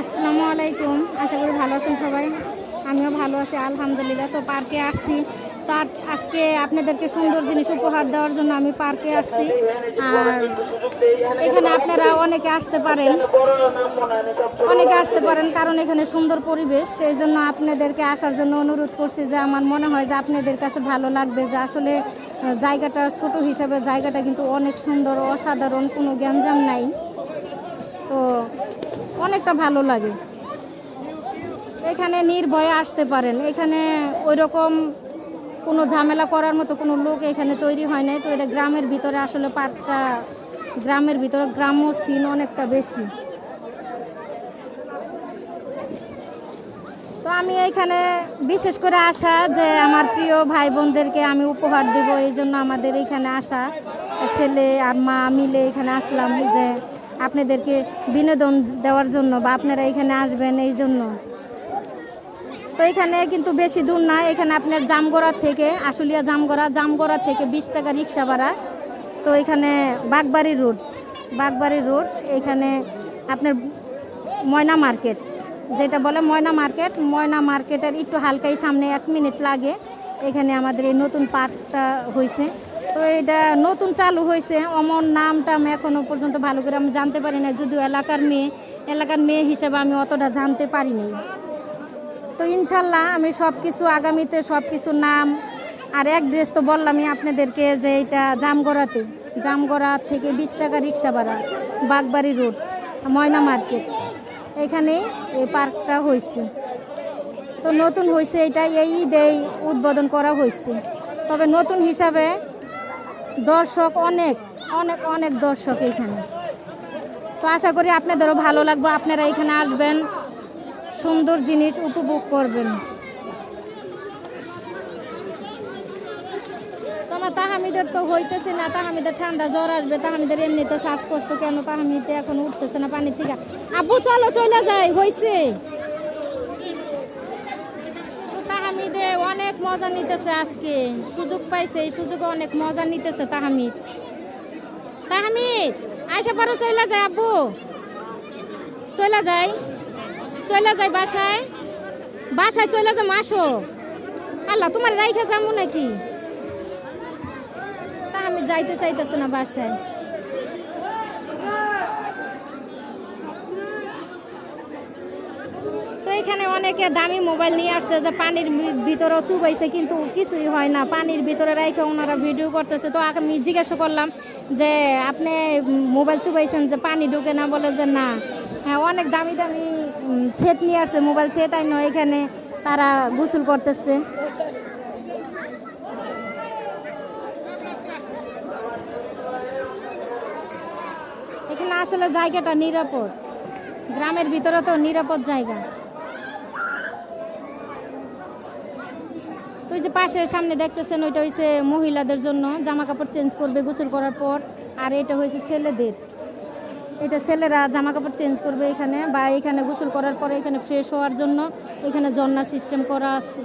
আসসালামু আলাইকুম। আশা করি ভালো আছেন সবাই। আমিও ভালো আছি, আলহামদুলিল্লাহ। তো পার্কে আসছি। তো আজকে আপনাদেরকে সুন্দর জিনিস উপহার দেওয়ার জন্য আমি পার্কে আসছি। আর এখানে আপনারা অনেকে আসতে পারেন। অনেকে আসতে পারেন কারণ এখানে সুন্দর পরিবেশ। সেই জন্য আপনাদেরকে আসার জন্য অনুরোধ করছি যে আমার মনে হয় যে আপনাদের কাছে ভালো লাগবে যে আসলে জায়গাটা ছোট হিসাবে জায়গাটা কিন্তু অনেক সুন্দর, অসাধারণ, কোনো গ্যাঞ্জাম নাই। তো অনেকটা ভালো লাগে। এখানে নির্ভয়ে আসতে পারেন। এখানে ওই রকম কোনো ঝামেলা করার মতো কোনো লোক এখানে তৈরি হয় নাই। তো এটা গ্রামের ভিতরে আসলে পার্কটা, গ্রামের ভিতরে গ্রাম্য সিন অনেকটা বেশি। তো আমি এইখানে বিশেষ করে আসা যে আমার প্রিয় ভাই বোনদেরকে আমি উপহার দেব। এই জন্য আমাদের এখানে আসা ছেলে আর মা মিলে এখানে আসলাম যে আপনাদেরকে বিনোদন দেওয়ার জন্য বা আপনারা এখানে আসবেন এই জন্য। তো এখানে কিন্তু বেশি দূর না, এখানে আপনার জামগড়া থেকে, আশুলিয়া জামগড়া জামগড়া থেকে বিশ টাকা রিক্সা ভাড়া। তো এখানে বাগবাড়ি রোড বাগবাড়ি রোড, এখানে আপনার ময়না মার্কেট, যেটা বলে ময়না মার্কেট। ময়না মার্কেটের একটু হালকাই সামনে এক মিনিট লাগে। এখানে আমাদের এই নতুন পার্কটা হয়েছে তো এটা নতুন চালু হয়েছে। অমন নামটা আমি এখনও পর্যন্ত ভালো করে আমি জানতে পারি না যদিও এলাকার মেয়ে এলাকার মেয়ে হিসেবে আমি অতটা জানতে পারিনি তো ইনশাল্লাহ আমি সব কিছু আগামীতে সব কিছু নাম আর অ্যাড্রেস তো বললামই আপনাদেরকে যে এটা জামগড়াতে। জামগড়া থেকে বিশ টাকা রিক্সা ভাড়া, বাগবাড়ি রোড, ময়না মার্কেট। এখানে এই পার্কটা হয়েছে। তো নতুন হয়েছে এটা, এই ঈদেই উদ্বোধন করা হয়েছে। তবে নতুন হিসাবে দর্শক অনেক অনেক অনেক দর্শক এখানে। তো আশা করি আপনাদেরও ভালো লাগবে, আপনারা এখানে আসবেন, সুন্দর জিনিস উপভোগ করবেন। তোমার তাহামিদের তো হইতেছে না, তাহামিদের ঠান্ডা জ্বর আসবে, তাহামিদের এমনিতে শ্বাসকষ্ট কেন তাহামিতে এখন উঠতেছে না পানির থেকে। আব্বু, চলো চলে যাই, হইছে তো তাহামিদে অনেক মজা নিতেছে আজকে। সুযোগ পাইছে, এই সুযোগে অনেক মজা নিতেছে তাহামিদ। তাহামিদ, আইসা পারো চলে যায় আব্বু। চলে যায় চলে যায় বাসায়। বাসায় চলে যাম, আসো। আল্লাহ, তোমার রাইখে যাব নাকি? তা আমি যাইতে চাইতেছে না বাসায়। এখানে অনেকে দামি মোবাইল নিয়ে আসছে যে পানির ভিতরে চুবাইছে, কিন্তু কিছুই হয় না। পানির ভিতরে রেখে ওনারা ভিডিও করতেছে। তো আমি জিজ্ঞাসা করলাম যে, আপনি মোবাইল চুবাইছেন যে পানি ঢুকে না? বলে যে, না। হ্যাঁ অনেক দামি দামি সেট নিয়ে আসছে মোবাইল। সেটাই নয় এখানে তারা গোসল করতেছে। এখানে আসলে জায়গাটা নিরাপদ। গ্রামের ভিতরে তো নিরাপদ জায়গা। তো ওই যে পাশের সামনে দেখতেছেন, ওইটা হয়েছে মহিলাদের জন্য জামা কাপড় চেঞ্জ করবে গোসল করার পর। আর এটা হয়েছে ছেলেদের। এটা ছেলেরা জামা কাপড় চেঞ্জ করবে এখানে বা এখানে গোসল করার পরে এখানে ফ্রেশ হওয়ার জন্য এখানে জন্না সিস্টেম করা আছে।